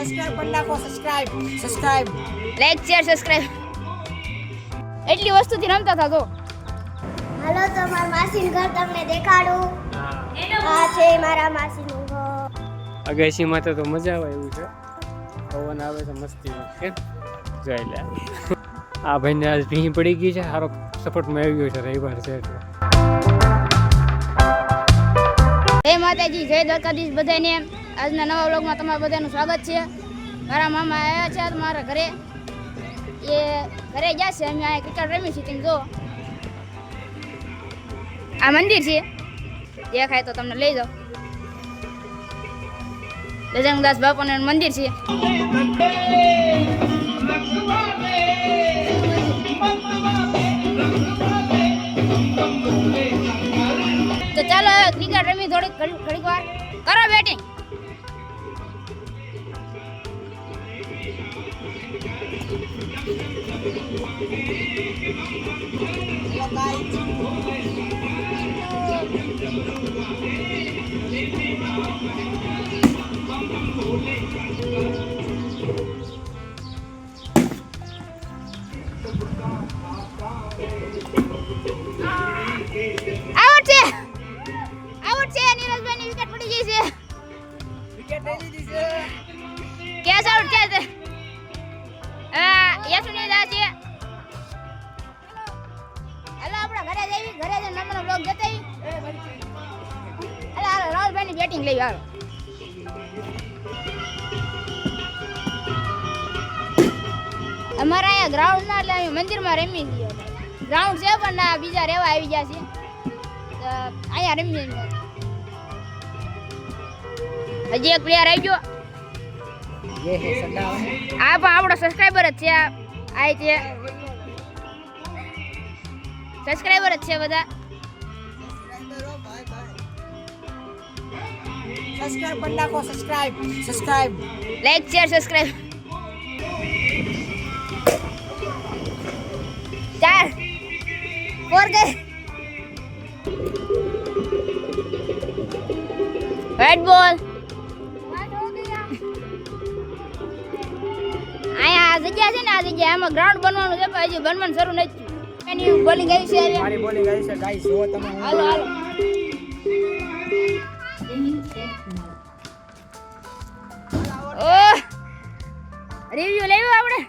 Subscribe કરી નાખો subscribe subscribe like share subscribe એટલી વસ્તુથી રમતા હતા તો. હાલો તો મારા માસીનું ઘર તમને દેખાડું. આ છે મારા માસીનું ઘર. અગાશીમાં તો તો મજા આવે એવું છે. પવન આવે તો મસ્તી કેમ જોઈ લે. આ ભાઈને આજ ભીં પડી ગઈ છે. સારો સપોર્ટમાં આવી ગયો છે રવિવાર છે એટલે. જય માતાજી જય દ્વારકાધીશ બધાને. આજના નવા વ્લોગમાં તમારા બધાનું સ્વાગત છે. મારા મામા આવ્યા છે મારા ઘરે. એ ઘરે ગયા છે. અમે અહીંયા ક્રિકેટ રમી છીએ તમે જો. આ મંદિર છે. દેખાય તો તમને લઈ જાઓ. લજંગદાસ બાપાનું મંદિર છે. તો ચાલો ક્રિકેટ રમી થોડીક ઘડી- ઘડીક વાર. કરો બેટિંગ. આમ જતા રાહુલભાઈની બેટિંગ લઈ હાલો. અમારા અહીંયા ગ્રાઉન્ડ ના, એટલે અમે મંદિરમાં રમી દઈએ ગ્રાઉન્ડ છે, પણ ના બીજા રહેવા આવી ગયા છે. અહીંયા રમી હજી એક પ્લેયર આવી ગયો. આ પણ આપણો સબસ્ક્રાઈબર જ છે આ. છે. સબસ્ક્રાઈબર જ છે બધા. સબસ્ક્રાઇબ કરી નાખો subscribe subscribe like share subscribe ચાર ફોર ગઈ રેડ બોલ અહીંયા આ જગ્યા છે ને આ જગ્યા આમાં ગ્રાઉન્ડ બનવાનું છે પણ હજી બનવાનું શરૂ નથી થયું. એની બોલિંગ આવી છે એટલે. મારી બોલિંગ આવી છે ગાઈસ જો તમે હું હાલો હાલો ઓહ રિવ્યુ લેવું આપણે?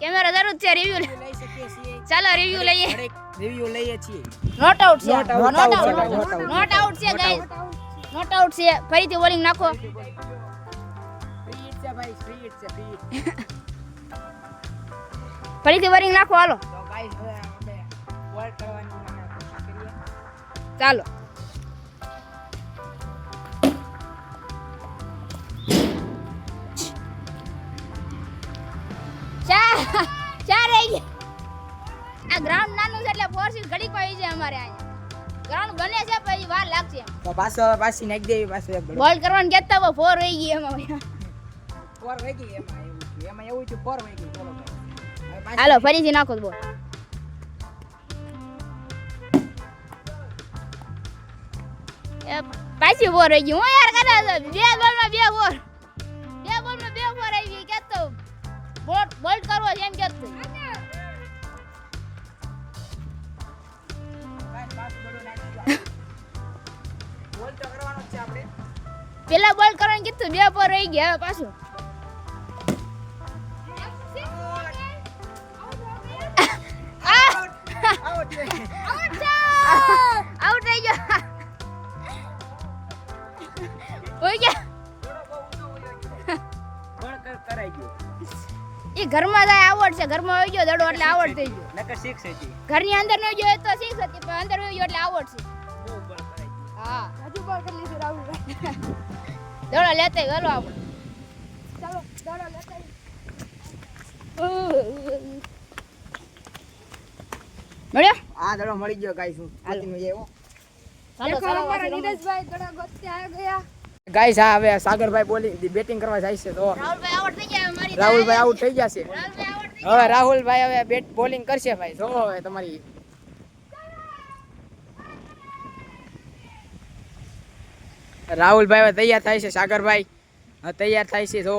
કેમેરા જરૂર છે રિવ્યુ ચાલો રિવ્યુ લઈએ. રિવ્યુ લઈએ છીએ. નોટ આઉટ છે. નોટ આઉટ નોટ આઉટ છે ગાઈસ નોટ આઉટ છે. ફરીથી બોલિંગ નાખો. ફરીથી બોલિંગ નાખો. હાલો. ચાલો. અમારે અહીંયા. ગ્રાઉન્ડ બને છે પછી વાર લાગશે તો પાછો પાછી નાખી દેવી પાછો એક બોલ કરવાનું કહેતા તો ફોર વહી ગઈ એમાં ફોર વહી ગઈ એમાં એવું એમાં એવું છે ફોર વહી ગઈ ચલો હાલો ફરીથી નાખો બોલ. પાછી ફોર રહી ગઈ હું યાર કદાચ બે બોલમાં બે ફોર બે બોલમાં બે ફોર આવી ગઈ કેતો બોલ બોલ કરવો છે એમ કેતો પેલા બોલ કરવાનું કીધું બે પર રહી ગયા હવે પાછું આઉટ થઈ ગયો એ ઘરમાં જાય આવડ છે. ઘરમાં આવી ગયો દડો એટલે આવડ થઈ ગયો. નકર સિક્સ હતી ઘરની અંદર ન ગયો તો શીખ હતી પણ અંદર આવી ગયો એટલે આવડ છે. ગયો. હા. હજુ બોલ કરી લીધું રાહુલ દડો લેતે ગયો આપણે. ચાલો દડો લેતે મળ્યો? આ દડો મળી ગયો ગાઈસ હું. ચાલો ગાઈસ હા હવે સાગરભાઈ બોલી બેટિંગ કરવા જાય છે તો. રાહુલભાઈ રાહુલભાઈ આઉટ થઈ જશે. હવે રાહુલભાઈ હવે બેટ બોલિંગ કરશે ભાઈ. જો હવે તમારી રાહુલભાઈ હવે તૈયાર થાય છે સાગરભાઈ. તૈયાર થાય છે જો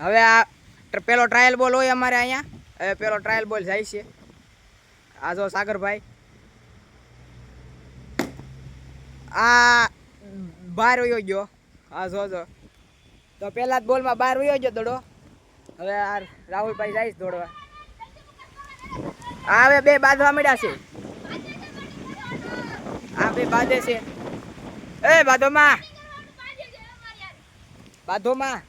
હવે આ પેલો ટ્રાયલ બોલ હોય અમારે અહીંયા. હવે પેલો ટ્રાયલ બોલ જાય છે. આ જો સાગરભાઈ. આ બાર વયો ગયો. આ જો જો. તો પેલા જ બોલમાં બાર વયો ગયો દોડો. હવે આ રાહુલભાઈ છે દોડવા. આ હવે બે બાંધવા મળ્યા છે. આ બે બાંધે છે. એ બાંધોમાં. બાંધોમાં.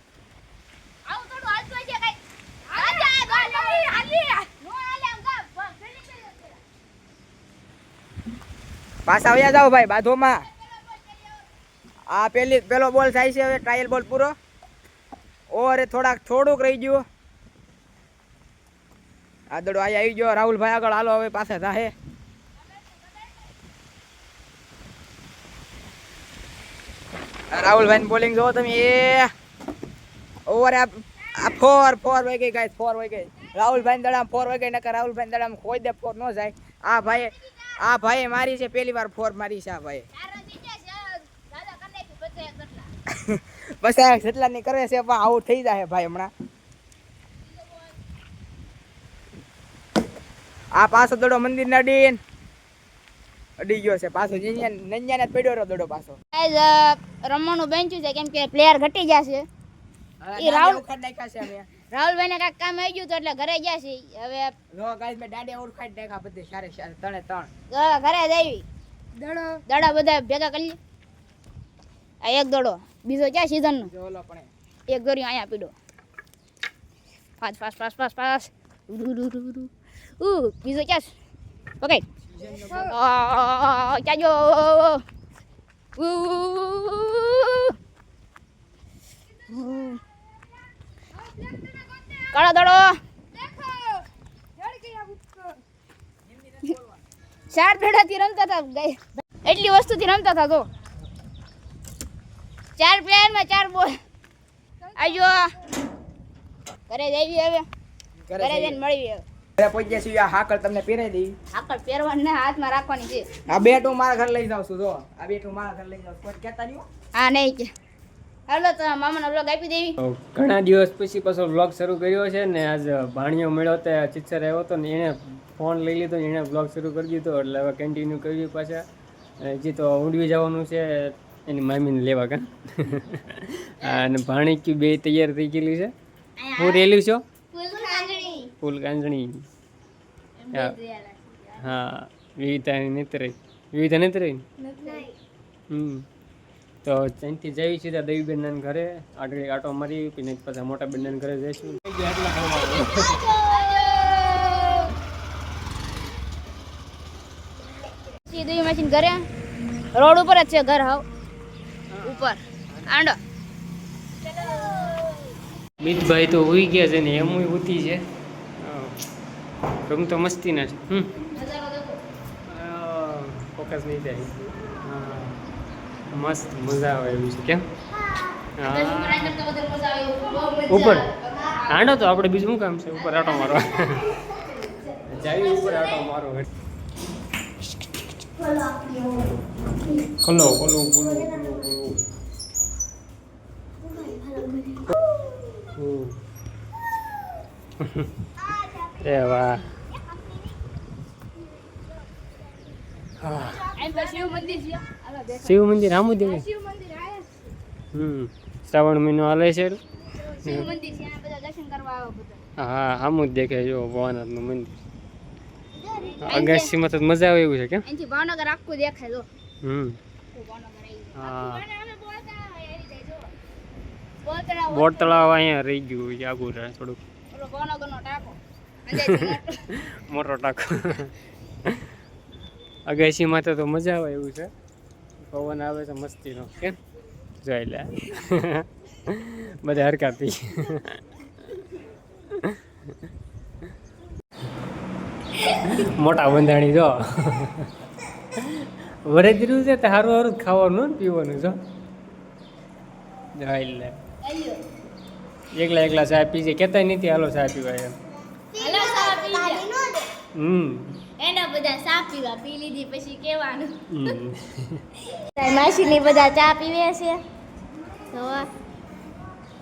પાછા આવ્યા જાઓ ભાઈ, બાંધોમાં. આ પેલી પેલો બોલ થાય છે હવે ટ્રાયલ બોલ પૂરો. ઓરે થોડાક થોડુંક રહી ગયું. આ દડો અહીંયા આવી ગયો. રાહુલભાઈ આગળ હાલો, હવે પાછા થાહે આ રાહુલભાઈ બોલિંગ જોવો તમે. એ. ઓવર આ આ ફોર ફોર વહી ગઈ ગાય ફોર વહી ગઈ રાહુલભાઈ દડામ ફોર વહી ગઈ નકર રાહુલભાઈ દડામ કોઈ દે ફોર ન જાય. આ ભાઈ આ ભાઈએ મારી છે પેલી વાર ફોર મારી છે, આ ભાઈએ તારા જીતે છે દાદા કને કે બચે કેટલા જેટલા ની કરે છે પણ આવું થઈ જાય ભાઈ હમણાં. આ પાછો દડો મંદિર ને અડીન અડી ગયો છે પાછો નંજ્યા નંજ્યા ને પડ્યો રહ્યો દડો પાછો. રમવાનું બેન્ચ્યું છે કેમ કે પ્લેયર ઘટી જશે ઈ રાહુલ- ઉખાડ નાખ્યા છે અમે રાહુલભાઈ ને કાંઈક કામ આવી ગયું તો એટલે ઘરે ગયા છે. હવે લો ગાઈસ મેં દાડે ઉખાડ નાખ્યા બધે સારે સારે ત્રણે ત્રણ ઘરે જઈ દડા. બધા ભેગા કરી આ એક દડો. બીજો ક્યાં સીઝન નો? જો ઓલો પણ એક દોરી અહીંયા પીડો pass pass pass pass pass ઉરુ, ઉરુ, ઉરુ, ઉરુ. ઉ બીજો ક્યાં ઓકે ક્યાં જો. કાળો દડો. ચાર પેડાથી રમતા હતા એટલી વસ્તુથી રમતા હતા તો ચાર પ્લેયરમાં ચાર બોલ. આજો. ઘરે જઈએ હવે. ઘરે જઈને. મળીએ ઘરે આ તમને પહેરાઈ દઈ. પહેરવાની હાથમાં રાખવાની છે. આ બેટ હું મારા ઘર લઈ જાઉં છું જો. આ બેટ હું મારા ઘરે લઈ જાઉં કોઈ કહેતા નહીં હા. નહીં કે. હાલો તો મામાનો બ્લોગ આપી દેવી. ઘણા દિવસ પછી પાછો વ્લોગ શરૂ કર્યો છે ને આજ ભાણિયો મળ્યો તે ચિત્સર આવ્યો હતો ને એણે ફોન લઈ લીધો એણે વ્લોગ શરૂ કરી દીધો. એટલે હવે કન્ટિન્યુ કર્યું પાછા. અને હજી તો ઊંડવી જવાનું છે. એની મામીને લેવા કા? અને ભાણીક્યું બે તૈયાર થઈ ગયેલી છે. હું રેલી છો? ફૂલ કાંજણી હા વિવિધા નેત્ર વિવિધા નેત્ર હમ. તો ત્યાંથી જઈ સીધા દેવી બેનના ઘરે. આટલી આટો મારી પછી પાછા મોટા બેનના ઘરે જઈશું. સીધી મશીન ઘરે. રોડ ઉપર જ છે ઘર હાવ. ઉપર. આંડો. મિતભાઈ તો ઉઈ ગયા છે ને એમ ઉતી છે. રૂમ તો મસ્તીના છે. હમ. ફોકસ નહીં થાય. મસ્ત મજા આવે એવું છે કેમ? હા. ઉપર. આંડો તો આપણે બીજું શું કામ છે? ઉપર આટો મારવા. જાય ઉપર આટો મારો ખોલો ખોલો ખોલો ખોલો ખોલો હમ. એ વાહ શિવ મંદિર આમું હમ શ્રાવણ મહિનો હાલે છે હા આમું જ દેખાય જો ભવનાથનું મંદિર. અગાસીમાં તો મજા આવે એવું છે કેમ? ભાવનગર આખું દેખાય હમ. હા અમે બોલતા હોય એ રીતે જો બોલતા બોટ તળાવ અહીંયા રહી ગયું આગું રહે થોડુંક. મોટો. ટાકો. અગાસી માથે તો મજા આવે એવું છે. પવન આવે છે મસ્તીનો. કેમ? જોઈ લે. બધા હરકાતી મોટા બંધાણી જો. વરેજરું છે તો સારું સારું ખાવાનું ને પીવાનું જો. જોઈ લે. એકલા એકલા ચા પીજે કહેતા નથી હાલો ચા પીવા એમ. હમ. એના બધા ચા પીવા પી લીધી પછી કેવાનું? માસી ની બધા ચા પીવે છે. તો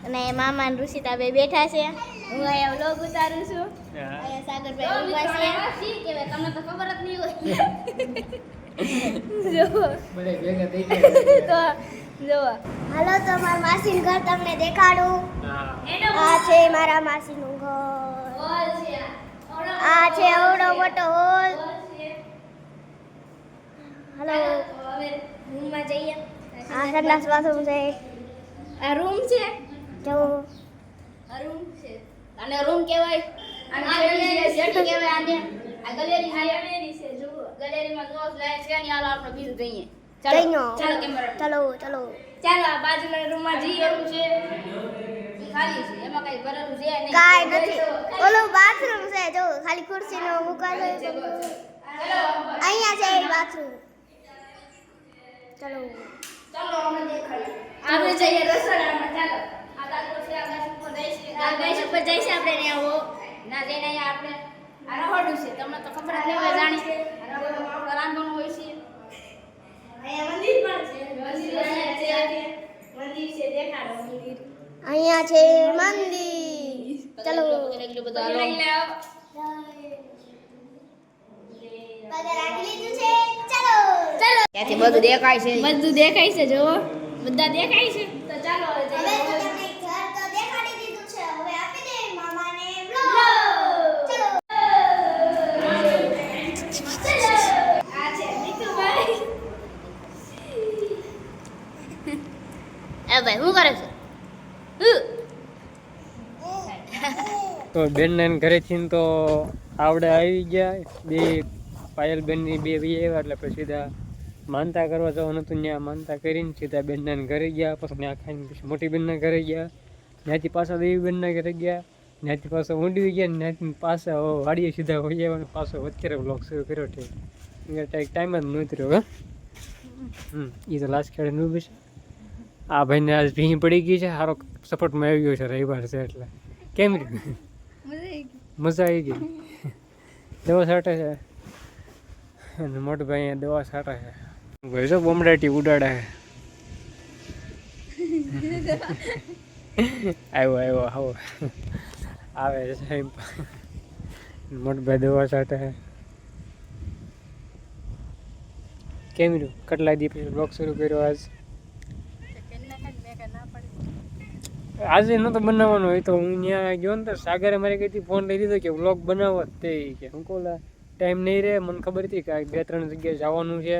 અને મામા ને ઋષિતા બે બેઠા છે. હું અહીંયા વ્લોગ ઉતારું છું. અહીંયા સાગરભાઈ ઊભા છે. તમને તો ખબર જ નહીં હોય. જો બધા ભેગા થઈ ગયા. તો જો હાલો તો મારા માસીનું ઘર તમને દેખાડું. આ છે મારા માસીનું ઘર. આ છે અવડો મોટો હોલ. હાલો રૂમમાં જઈએ. આ સંડાસ બાથરૂમ છે. આ રૂમ છે? જો. આ રૂમ છે. અને રૂમ કહેવાય. આને ગેલેરી શેઠ કહેવાય આને. આ ગેલેરી છે ગેલેરી છે ગેલેરીમાં જો લાઈટ છે ને હાલો આપણે બીજું જઈએ. ચાલો. ચાલો કેમેરા ચાલો ચાલો. ચાલો આ બાજુના રૂમમાં જઈએ રૂમ છે ખાલી છે. એમાં કઈ ભરેલું છે નહીં. કાંઈ નથી. ઓલું બાથરૂમ છે જો ખાલી ખુરશીનો છે. અહીંયા છે બાથરૂમ ચલો. ચાલો. આપણે દેખાડીએ. આપણે જઈએ રસોડામાં. ચાલો. આ ગાડી છે ઉપર જઈશું. ઉપર આપણે ત્યાં ના જઈને આપણે આ રહોડું છે તમને તો ખબર જ નહીં હોય જાણી આ રહોડામાં આપણે રાંધવાનું હોય છે અહીંયા મંદિર પણ છે મંદિર અહીંયા છે મંદિર છે દેખાડો મંદિર અહીંયા છે મંદિર ચલો એટલું બધું હાલો પગે રાખી લીધું છે ચલો ત્યાંથી બધું દેખાય છે. બધું દેખાય છે જો બધા દેખાય છે? તો ચાલો હવે હવે તો તમને ઘર તો દેખાડી દીધું છે. હવે આપી દે મામાને બ્લોગ ચલો. આ છે નીતુભાઈ એ ભાઈ શું કરે છે? તો બેનને ઘરેથી ને તો આવડે આવી ગયા બે પાયલ બેનની બે વી આવ્યા એટલે પછી સીધા માનતા કરવા જવાનું હતું, ત્યાં માનતા કરીને સીધા બેનના ઘરે ગયા, પછી ત્યાં ખાઈને પછી મોટી બેનના ઘરે ગયા. ત્યાંથી પાછા દેવી બેનના ઘરે ગયા, ત્યાંથી પાછા ઊંડવી ગયા, ત્યાંથી પાછા વાડીએ સીધા હોઈ આવ્યા પાછો અત્યારે બ્લોગ શરૂ કર્યો છે. ટાઈમ જ નહોતો રહ્યો હમ એ તો લાસ્ટ ખેડે નું છે. આ ભાઈને આજ ભીં પડી ગઈ છે સારો સપોર્ટમાં આવી ગયો છે, રવિવાર છે એટલે. કેમ રહ્યું મજા આવી ગઈ. દવા છાંટે છે. અને મોટો ભાઈ દવા છાંટે છે. ભાઈ જો બોમડાટી ઉડાડે. આવ્યો આવ્યો આવો. આવે સાહેબ મોટભાઈ દવા સાથે કેમ રહ્યું? કેટલા દી પછી બ્લોગ શરૂ કર્યો આજ? આજે નહોતો બનાવવાનો હોય તો હું ત્યાં ગયો ને તો સાગરે મારી કીધી ફોન લઈ લીધો કે વ્લોગ બનાવો તે કે. હું કોલા ટાઈમ નહીં રહે, મને ખબર હતી કે બે ત્રણ જગ્યાએ જવાનું છે.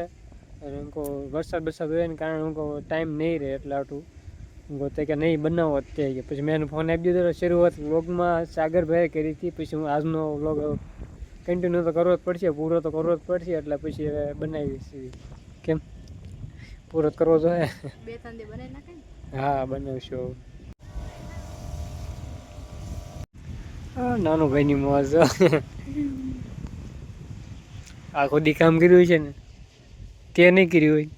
અને હું કહું વરસાદ વરસાદ હોય એને કારણે હું કહું ટાઈમ નહીં રહે એટલે આટલું. હું કહું તે કે નહીં બનાવો તે કે પછી મેં એને ફોન આપી દીધો શરૂઆત વ્લોગમાં સાગરભાઈએ કરી હતી. પછી હું આજનો વ્લોગ કન્ટિન્યુ તો કરવો જ પડશે પૂરો તો કરવો જ પડશે એટલે પછી હવે બનાવીશ કેમ? પૂરો કરવો જોઈએ. બનાવી હા બનાવશો. નાનો ભાઈની મોજ. આખો દી કામ કર્યું છે ને? તે નહીં કર્યું હોય?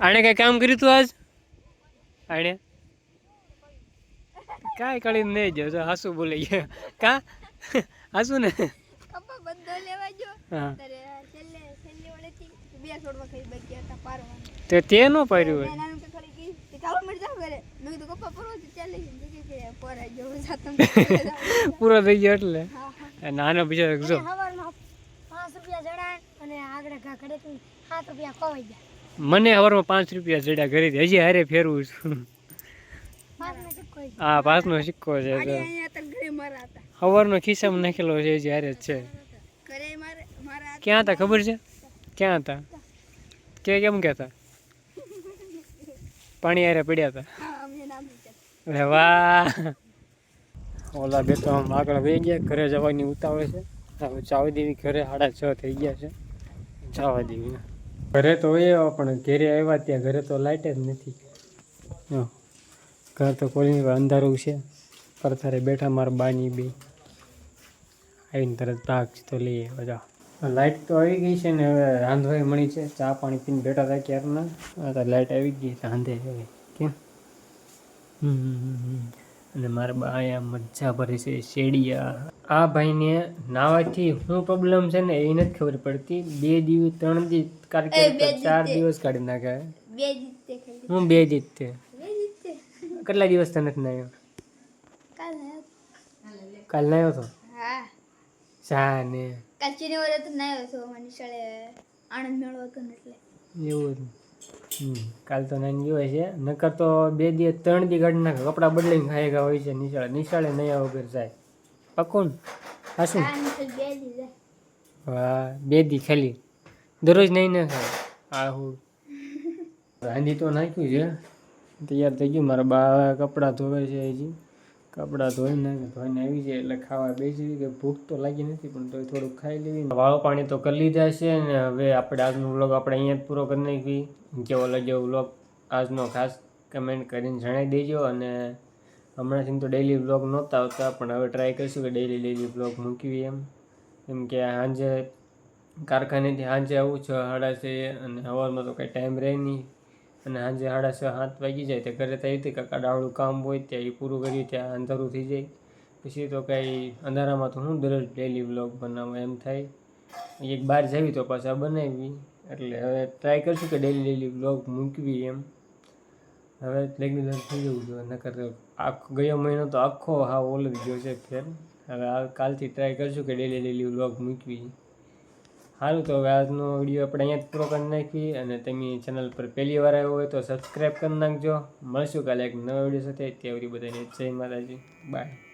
આણે કઈ કામ કર્યું તું આજ? આણે? કાંઈ કળી નહીં જો હાસુ બોલે ગયા કા? હાસુ ને? તે તે ન પાડ્યું હોય. કરે પોરા થઈ ગયો. એટલે? નાનો બીજો જો હવારમાં પાંચ રૂપિયા જણાય સાત રૂપિયા ખવાઈ મને હવારમાં પાંચ રૂપિયા ચડ્યા ઘરે હજી હારે ફેરવું છું. પાંચ ને હા પાંચનો સિક્કો છે સવારનો ખિસ્સામાં નાખેલો છે હજી હારે જ છે. ઘરે મારે મારા ક્યાં હતા ખબર છે? ક્યાં હતા? કે કેમ કહેતા? પાણી હારે પડ્યા હતા. અરે વાહ! ઓલા બે તો આમ આગળ વહી ગયા ઘરે જવાની ઉતાવળ છે. ચાવી દેવી ઘરે સાડા છ થઈ ગયા છે. જવા દેવી ઘરે તો હોય પણ ઘરે આવ્યા ત્યાં ઘરે તો લાઇટ જ નથી. ઘર તો કોઈ અંધારું છે. પરથારે બેઠા મારા બાની બે. આવીને તરત ભાગ તો લઈએ બધા લાઇટ તો આવી ગઈ છે ને, હવે રાંધવાય મળી છે. ચા પાણી પીને બેઠા હતા ક્યારના? લાઇટ આવી ગઈ રાંધે કેમ? હમ હમ હમ. અને મારા બા અહીંયા મજા ભરે છે શેડિયા. આ ભાઈને નાવાથી શું પ્રોબ્લેમ છે ને એ નથી ખબર પડતી. બે દિવસ ત્રણ દિવસ કાર્ય ચાર દિવસ કાઢી નાખે હું. બે જીત તે કેટલા દિવસ તને નથી નાયો? કાલ નાયો તો. સાને કાલ ચીની વરે તો ના આવ્યો હતો નિશાળે આણંદ મેળો હતો એટલે. એવું હતું. કાલ તો નાની હોય છે. નકર તો બે દિવસ ત્રણ દી કાઢી નાખે કપડાં બદલીને ખાઈ ગયા હોય છે નિશાળે. નિશાળે નહીં વગર જાય. પકોન. હા શું આ બે વાહ બે દી ખાલી. દરરોજ નહીં ના ખાય. આ હું. રાંધી તો નાખ્યું છે. તૈયાર થઈ ગયું. મારા બા કપડાં ધોવે છે હજી. કપડાં ધોઈ નાખે ધોઈને આવી જાય એટલે ખાવા બેસી કે ભૂખ તો લાગી નથી, પણ તોય થોડુંક ખાઈ લેવી વાળો પાણી તો કરી લીધા છે ને હવે આપણે આજનો વ્લોગ આપણે અહીંયા જ પૂરો કરી નાખી કેવો લાગ્યો વ્લોગ? આજનો ખાસ કમેન્ટ કરીને જણાવી દેજો. અને હમણાંથી તો ડેઈલી વ્લોગ નહોતા આવતા, પણ હવે ટ્રાય કરીશું કે ડેઈલી ડેઈલી વ્લોગ મૂકવી એમ. કેમ કે સાંજે કારખાનેથી સાંજે આવું છ સાડા છે, અને સવારમાં તો કંઈ ટાઈમ રહે નહીં. અને સાંજે સાડા છ, સાત વાગી જાય તો ઘરે તો હતી કાકા ડાવડું કામ હોય ત્યાં એ પૂરું કર્યું, ત્યાં અંધારું થઈ જાય. પછી તો કાંઈ અંધારામાં તો હું દરરોજ ડેલી વ્લોગ બનાવું એમ થાય. એક બહાર જાવી તો પાછા બનાવી. એટલે હવે ટ્રાય કરશું કે ડેલી ડેલી વ્લોગ મૂકવી એમ. હવે લગ્ન થઈ જવું જોઈએ, નકર આખો, ગયો મહિનો તો આખો હા ઓલ જ ગયો છે ફેર. હવે કાલથી ટ્રાય કરશું કે ડેલી ડેલી વ્લોગ મૂકવી. સારું તો હવે આજનો વીડિયો આપણે અહીંયા જ પૂરો કરી નાખી અને તમે ચેનલ પર પહેલી વાર આવ્યો હોય તો સબસ્ક્રાઈબ કરી નાખજો. મળશું કાલે એક નવા વીડિયો સાથે. ત્યાં બધાને જય માતાજી. બાય